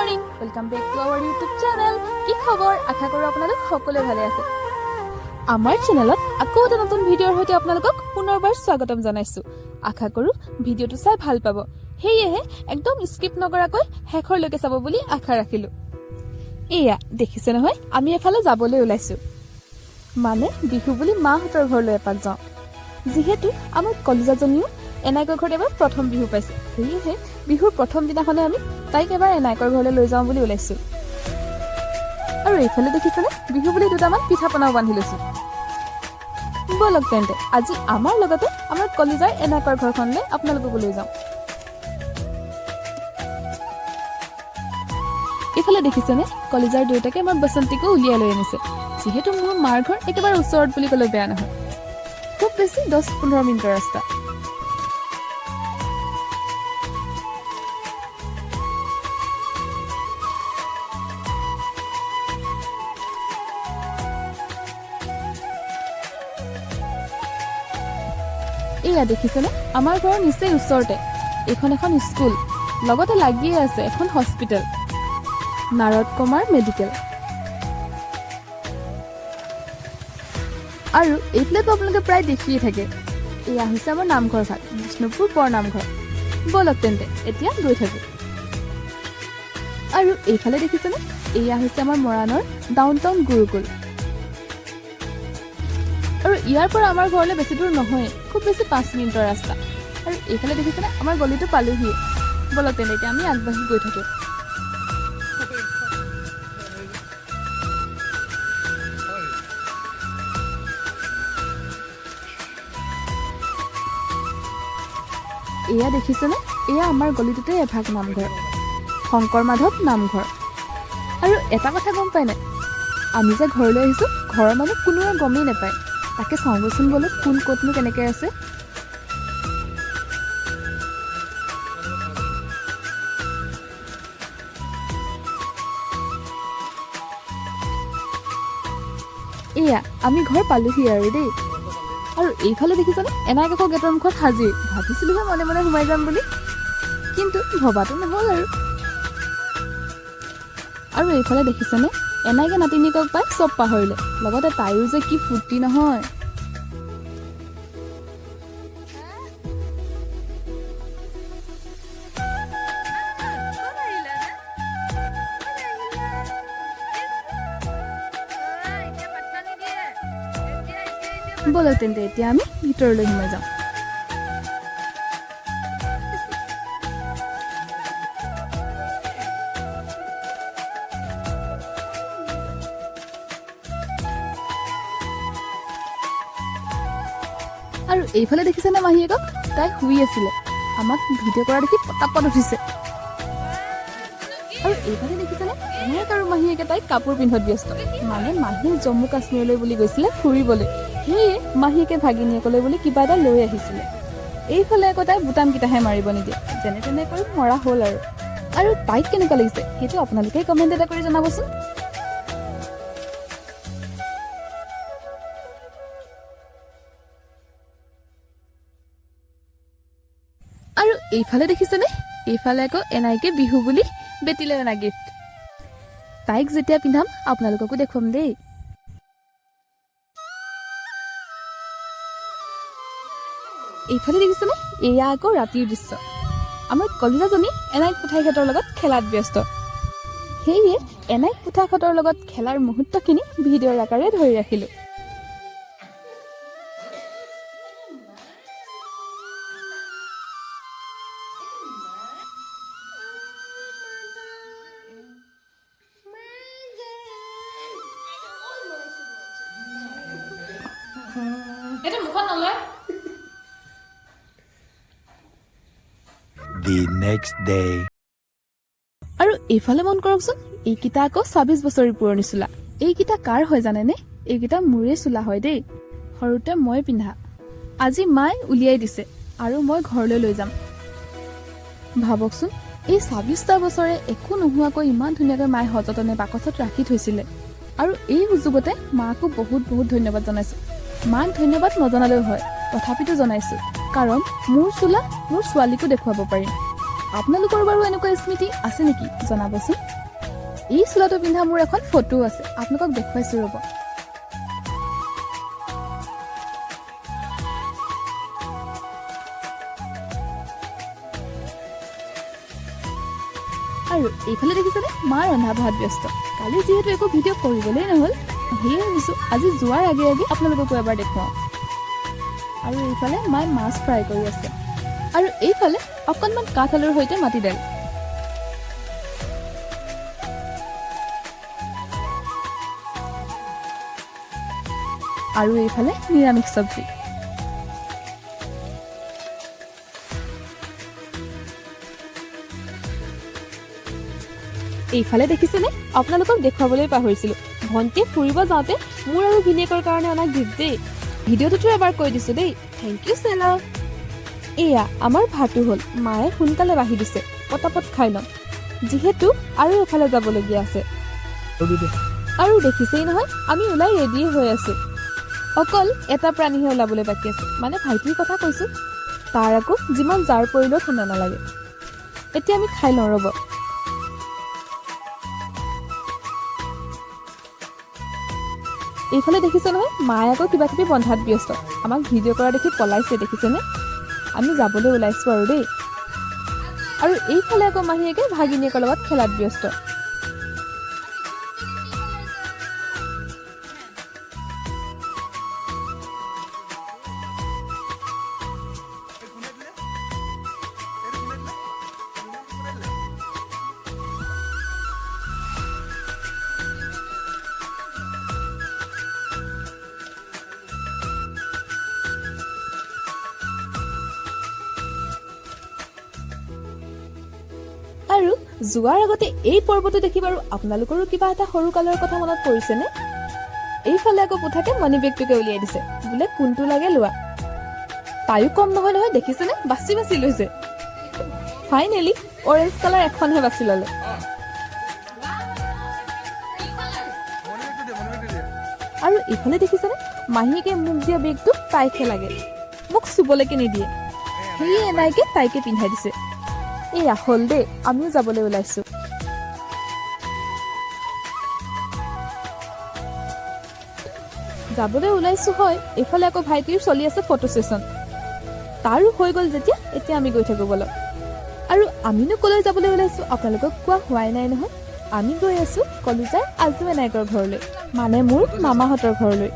Morning welcome back to our YouTube channel কি খবৰ? আশা কৰোঁ আপোনালোক সকলোৱে ভালে আছে। আমাৰ চেনেলত আকৌ এটা নতুন ভিডিঅ'ৰ সৈতে আপোনালোকক পুনৰবাৰ স্বাগতম জনাইছোঁ। আশা কৰোঁ ভিডিঅ'টো চাই ভালো পাব। সেয়েহে একদম স্কিপ নকৰাকৈ শেষৰলৈকে চাব বুলি আশা ৰাখিলোঁ। এয়া, দেখিছে নহয়? আমি এফালে যাবলৈ ওলাইছোঁ। মানে বিহু বুলি মাহঁতৰ ঘৰলৈ এপাক যাওঁ। যিহেতু আমাৰ কলিজাজনীও এনাইকৰ ঘৰত এবাৰ প্ৰথম বিহু পাইছে। সেয়েহে বিহুৰ প্ৰথম দিনাখনে আমি তাইক এবাৰ এনাইকৰ ঘৰলৈ লৈ যাওঁ বুলি ওলাইছোঁ। আৰু এইফালে দেখিছেনে বিহু বুলি দুটামান পিঠা পনাও বান্ধি লৈছোঁ। ব'লক তেন্তে, আজি আমাৰ লগতে আমাৰ কলিজাৰ এনাইকৰ ঘৰখনলৈ আপোনালোককো লৈ যাওঁ। এইফালে দেখিছেনে? কলিজাৰ দেউতাকে আমাৰ বসন্তীকো উলিয়াই লৈ আনিছে। যিহেতু মোৰ মাৰ ঘৰ একেবাৰে ওচৰত বুলি ক'লেও বেয়া নহয়। খুব বেছি দহ পোন্ধৰ মিনিটৰ ৰাস্তা। এয়া দেখিছেনে? আমাৰ ঘৰৰ নিচেই ওচৰতে। এইখন এখন স্কুল। লগতে লাগিয়ে আছে এখন হস্পিটেল। নাৰদ কুমাৰ মেডিকেল। আৰু এইফালেতো আপোনালোকে প্ৰায় দেখিয়ে থাকে। এয়া হৈছে আমাৰ নামঘৰ ভাগ, বিষ্ণুপুৰ বৰ নামঘৰ। ব'লক তেন্তে, এতিয়া গৈ থাকোঁ। আৰু এইফালে দেখিছেনে? এয়া হৈছে আমাৰ মৰাণৰ ডাউন টাউন গুৰুকুল। আৰু ইয়াৰ পৰা আমাৰ ঘৰলৈ বেছি দূৰ নহয় খুব বেছি পাঁচ মিনিটৰ ৰাস্তা। আৰু এইফালে দেখিছেনে? আমাৰ গলিটো পালোহিয়ে ব'লক এতিয়া আমি আগবাঢ়ি গৈ থাকোঁ। এয়া দেখিছেনে? এয়া আমাৰ গলিটোতে এভাগ নামঘৰ। শংকৰ মাধৱ নামঘৰ। আৰু এটা কথা গম পাই নাই আমি যে ঘৰলৈ আহিছোঁ ঘৰৰ মানুহ কোনোৱে গমেই নাপায়। তাকে চাওঁগৈচোন বোলো কোন ক'তনো কেনেকৈ আছে? এয়া, আমি ঘৰ পালোহি আৰু দেই। আৰু এইফালে দেখিছানে? এনাই কাষৰ গেটৰ মুখত হাজিৰ ভাবিছিলোহে মনে মনে সোমাই যাম বুলি। কিন্তু ভবাটো নহ'ল আৰু। আৰু এইফালে দেখিছেনে? এনাইকে নাতিনীকক পাই চব পাহৰিলে। লগতে তাইৰো যে কি ফূৰ্তি নহয়। ব'লক তেন্তে এতিয়া আমি ভিতৰলৈ সোমাই যাওঁ। এইফালে দেখিছেনে মাহীয়েকক তাই শুই আছিলে। আমাক ভিডিঅ' কৰা দেখি পটাপট উঠিছে। আৰু এইফালে দেখিছেনে এনেক আৰু মাহীয়েকে তাইক কাপোৰ পিন্ধত ব্যস্ত। মানে মাহীয়ে জম্মু কাশ্মীৰলৈ বুলি গৈছিলে ফুৰিবলৈ। সেয়ে মাহীয়েকে ভাগিনীয়েকলৈ বুলি কিবা এটা লৈ আহিছিলে। এইফালে আকৌ তাই বুটামকেইটাহে মাৰিব নিদিয়ে। যেনে তেনে কৰি মৰা হ'ল আৰু। আৰু তাইক কেনেকুৱা লাগিছে? সেইটো আপোনালোকে কমেণ্ট এটা কৰি জনাবচোন। এইফালে দেখিছেনে? এইফালে আকৌ এনাইকে বিহু বুলি বেটিলৈ অনা গিফ্ট তাইক যেতিয়া পিন্ধাম, আপোনালোককো দেখুৱাম দেই। এইফালে দেখিছেনে? এয়া আকৌ ৰাতিৰ দৃশ্য। আমাৰ কলিজাজনী এনাইক পুঠাইঘাটৰ লগত খেলাত ব্যস্ত। সেয়ে এনাইক পুঠাইঘাটৰ লগত খেলাৰ মুহূৰ্তখিনি ভিডিঅ'ৰ আকাৰে ধৰি ৰাখিলোঁ। আৰু এইফালে মন কৰকচোন এইকেইটা আকৌ ছাব্বিছ বছৰী পুৰণি চোলা। এইকেইটা কাৰ হয় জানেনে? এইকেইটা মোৰে চোলা হয় দেই। সৰুতে মই পিন্ধা। আজি মায়ে উলিয়াই দিছে আৰু মই ঘৰলৈ লৈ যাম। ভাবকচোন এই ছাব্বিছটা বছৰে একো নোহোৱাকৈ ইমান ধুনীয়াকৈ মায়ে সযতনে বাকচত ৰাখি থৈছিলে। আৰু এই সুযোগতে মাকো বহুত বহুত ধন্যবাদ জনাইছোঁ। মাক ধন্যবাদ নজনালেও হয় তথাপিতো জনাইছোঁ। কাৰণ মোৰ চোলা মোৰ ছোৱালীকো দেখুৱাব পাৰিম আপোনালোকৰ বাৰু এনেকুৱা স্মৃতি আছে নেকি? জনাবচোন। এই চোলাটো পিন্ধা মোৰ এখন ফটো আছে। আপোনালোকক দেখুৱাইছোঁ ৰ'ব। আৰু এইফালে দেখিছেনে? মা ৰন্ধা বঢ়াত ব্যস্ত। কালি যিহেতু একো ভিডিঅ' কৰিবলৈ নহ'ল সেয়ে ভাবিছোঁ আজি যোৱাৰ আগে আগে আপোনালোককো এবাৰ দেখুৱাওঁ। আৰু এইফালে মায়ে মাছ ফ্ৰাই কৰি আছে। আৰু এইফালে অকণমান কাঠআলুৰ সৈতে মাটি দালি আৰু এইফালে নিৰামিষ চব্জি। এইফালে দেখিছেনে? আপোনালোকক দেখুৱাবলৈ পাহৰিছিলোঁ। ভণ্টিয়ে ফুৰিব যাওঁতে মোৰ আৰু ভিনিয়েকৰ কাৰণে অনা গিফ্ট দেই। ভিডিঅ'টোতো এবাৰ কৈ দিছোঁ দেই। থেংক ইউ চেলা এয়া আমাৰ ভাতো হ'ল। মায়ে সোনকালে বাঢ়ি দিছে। পটাপট খাই ল'ম যিহেতু আৰু এফালে যাবলগীয়া আছে। আৰু দেখিছেই নহয় আমি ওলাই ৰেডিয়ে হৈ আছোঁ। অকল এটা প্ৰাণীহে ওলাবলৈ বাকী আছে। মানে ভাইটিৰ কথা কৈছোঁ। তাৰ আকৌ যিমান জাৰ পৰিলেও ঠাণ্ডা নালাগে। এতিয়া আমি খাই লওঁ ৰ'ব। এইফালে দেখিছে নহয় মায়ে আকৌ কিবা কিবি বন্ধাত ব্যস্ত। আমাক ভিডিঅ' কৰা দেখি পলাইছে দেখিছেনে? আমি যাবলৈ ওলাইছোঁ আৰু দেই। আৰু এইফালে আকৌ মাহীয়েকে ভাগিনীয়েকৰ লগত খেলাত ব্যস্ত। যোৱাৰ আগতে এই পৰ্বটো দেখি বাৰু আপোনালোকৰো কিবা এটা সৰু কালৰ কথা মনত পৰিছেনে? এইফালে আকৌ পুথাকে মানি বেগটোকে উলিয়াই দিছে। বোলে কোনটো লাগে লোৱা। তাইও কম নহয় নহয়, দেখিছেনে? বাচি বাচি লৈছে। ফাইনেলি অৰেঞ্জ কালাৰ এখনহে বাছি ল'লে। আৰু ইফালে দেখিছেনে? মাহীয়েকে মোক দিয়া বেগটো তাইকহে লাগে। মোক চুবলৈকে নিদিয়ে। সেয়ে এনাইকে তাইকে পিন্ধাই দিছে। এয়া হ'ল দেই আমিও যাবলৈ ওলাইছো। যাবলৈ ওলাইছো হয়, এইফালে আকৌ ভাইটিৰ চলি আছে ফটো ছেশ্যন। তাৰো হৈ গ'ল যেতিয়া, এতিয়া আমি গৈ থাকোঁ বলক। আৰু আমিনো ক'লৈ যাবলৈ ওলাইছো, আপোনালোকক কোৱা হোৱাই নাই নহয়। আমি গৈ আছো কলিজাৰ আজু এনায়কৰ ঘৰলৈ মানে মোৰ মামাহঁতৰ ঘৰলৈ।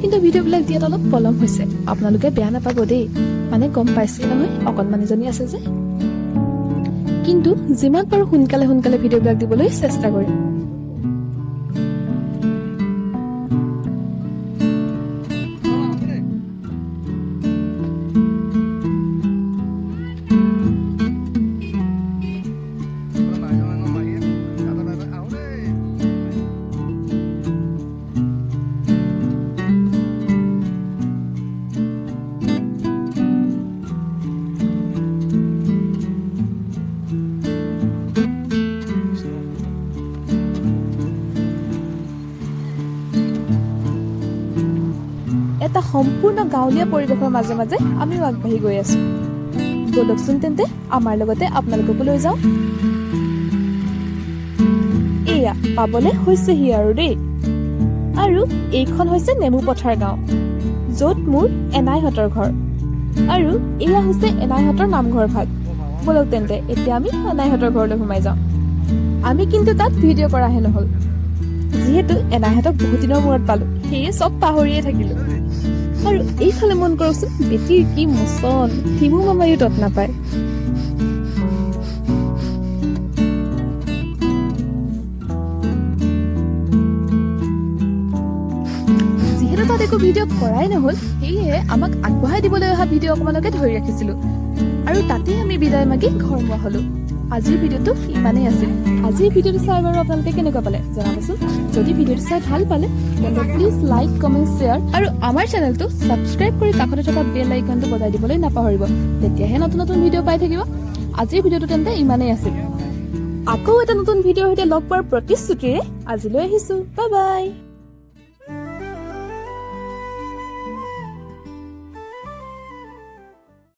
কিন্তু ভিডিঅ'বিলাক দিয়াত অলপ পলম হৈছে। আপোনালোকে বেয়া নাপাব দেই। মানে গম পাইছে নহয়, অকণমানিজনী আছে যে। কিন্তু যিমান পাৰোঁ সোনকালে সোনকালে ভিডিঅ'বিলাক দিবলৈ চেষ্টা কৰিম সম্পূৰ্ণ গাঁৱলীয়া পৰিৱেশৰ মাজে মাজে আমিও আগবাঢ়ি গৈ আছো। বলকচোন তেন্তে আমাৰ লগতে আপোনালোককো লৈ যাওঁ। এয়া পাবলৈ হৈছেহি আৰু দেই। আৰু এইখন হৈছে নেমু পথাৰ গাঁও য'ত মোৰ এনাইহঁতৰ ঘৰ। আৰু এয়া হৈছে এনাইহঁতৰ নামঘৰ ভাগ। বলক তেন্তে এতিয়া আমি এনাইহঁতৰ ঘৰলৈ সোমাই যাওঁ। আমি কিন্তু তাত ভিডিঅ' কৰাহে নহ'ল। যিহেতু এনাইহঁতক বহুত দিনৰ মূৰত পালোঁ সেয়ে চব পাহৰিয়ে থাকিলোঁ। আৰু এইফালে মন কৰকচোন বেটীৰ কি মোচন থিমু মামায়ো তত নাপায়। একো ভিডিঅ' কৰাই নহ'ল সেয়েহে আমাক আগবঢ়াই দিবলৈ অহা ভিডিঅ' অকণমানকে ধৰি ৰাখিছিলোঁ। আৰু তাতেই আমি বিদায় মাগি ঘৰ মোৱা হ'লোঁ। আজিৰ ভিডিঅ'টো ইমানেই আছিল। আজিৰ ভিডিঅ'টো চাই বাৰু আপোনালোকে কেনেকুৱা পালে জনাবচোন। যদি ভিডিঅ'টো চাই ভালো পালে, তেন্তে প্লিজ লাইক কমেণ্ট শ্বেয়াৰ আৰু আমাৰ চেনেলটো ছাবস্ক্ৰাইব কৰি কাষতে থকা বেল আইকনটো বজাই দিবলৈ নাপাহৰিব। তেতিয়াহে নতুন নতুন ভিডিঅ' পাই থাকিব। আজিৰ ভিডিঅ'টো তেন্তে ইমানেই আছিল। আকৌ এটা নতুন ভিডিঅ'ৰ সৈতে লগ পোৱাৰ প্ৰতিশ্ৰুতিৰে আজিলৈ আহিছোঁ। Bye bye